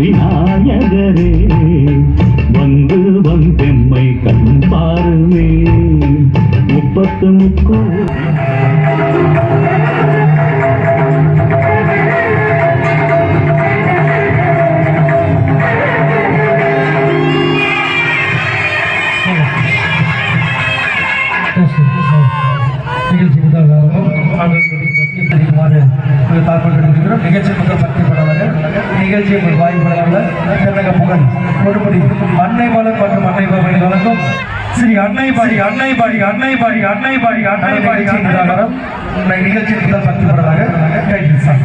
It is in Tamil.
விநாயகரே வந்து வந்தெம்மை கண் பாருமே முப்பத்து முக்கோ நிகழ்ச்சி முதல்வராகவும் தாக்கல் நிகழ்ச்சி முதல் சக்தி படம் நிகழ்ச்சி உங்கள் வாய்ப்படவர்கள் தென்னக புகழ் கொடுப்படி அன்னை பாலன் மற்றும் அன்னை பாலன் வழங்கும். ஸ்ரீ அன்னை பாடி அன்னை பாடி அன்னை பாடி அன்னை பாடி அன்னை பாடி நிகழ்ச்சி முதல் பக்தி படவாக கைது சார்